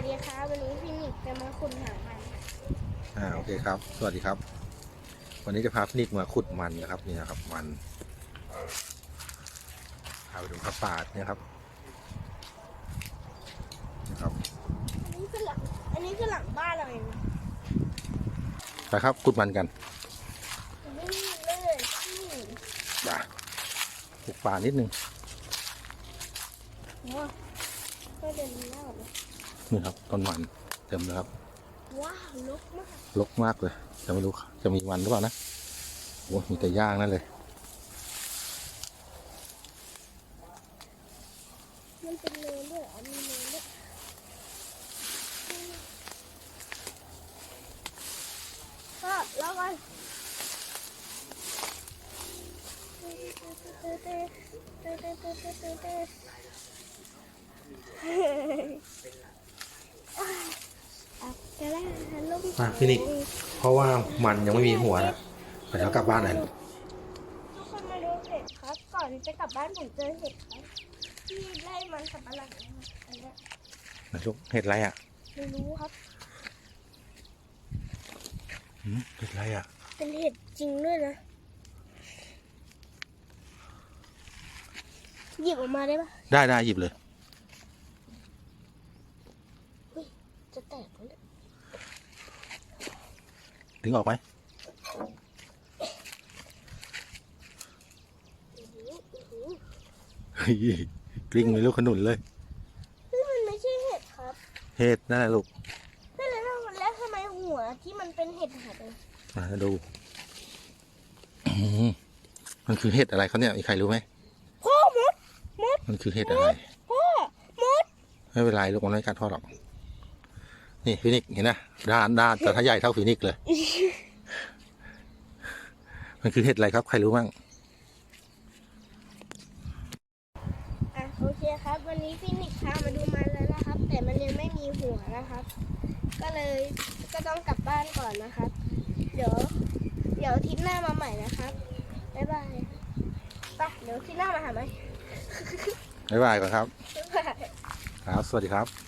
วัสดีครับวันนี้พี่นิกจะมาขุดหามันค่ะอ่าโอเคครับ สวัสดีครับ วันนี้จะพาพี่นิกมาขุดมันนะครับนี่นะครับ มันพาไปดูครับป่าเนี่ยครับนะครับ อันนี้คือหลังอันนี้คือหลังบ้านเราเองนะไปครับขุดมันกันนี่เลยที่ป่าปลูกป่านิดนึงว้าวก็เดินเล่าเลย นี่ครับต้นมันเต็มเลยครับว้าวลกมากรกมากเลยจะไม่รู้จะมีมันหรือเปล่านะโอ้มีแต่ย่างนั่นเลยมันเป็นเนินด้วยเหรอมีเนินด้วยก็แล้วกันอะจะได้ ลงอะพี่นิก เพราะว่ามันยังไม่มีหัวนะไปแล้วกลับบ้านเลยทุกคนมาดูเห็ดครับ ก่อนจะกลับบ้านผมเจอเห็ดครับที่ไล่มันสับปะหลังนะครับอันเนี้ยนะลูกเห็ดอะไรอะไม่รู้ครับ หืมเห็ดอะไรอะ เป็นเห็ดจริงด้วยนะ หยิบออกมาได้ปะได้ได้หยิบเลย จะแตกไหมเนี่ย ดึงออกไหมอื้อหืออื้อหือเฮ้ยกลิ้งเลยลูกขนุนเลยเฮ้ยมันไม่ใช่เห็ดครับ เห็ดนั่นแหละลูกนั่นแหละแล้วแล้วทำไมหัวที่มันเป็นเห็ดหายไปมาดูอืมมันคือเห็ดอะไรเขาเนี่ยมีใครรู้ไหมพ่อมดมันคือเห็ดอะไรพ่อมดไม่เป็นไรลูกมันไม่กัดพ่อหรอก นี่ฟินิกเห็นนะด้านด้านแต่ถ้าใหญ่เท่าฟินิกเลย มันคือเห็ดอะไรครับ ใครรู้บ้างอะโอเคครับ วันนี้ฟินิกพามาดูมันแล้วนะครับ แต่มันยังไม่มีหัวนะครับ ก็เลยก็ต้องกลับบ้านก่อนนะครับ เดี๋ยว เดี๋ยวอาทิตย์หน้ามาใหม่นะครับบ๊ายบายไปเดี๋ยวอาทิตย์หน้ามาหาไหมบ๊ายบายก่อนครับบ๊ายบายครับ สวัสดีครับ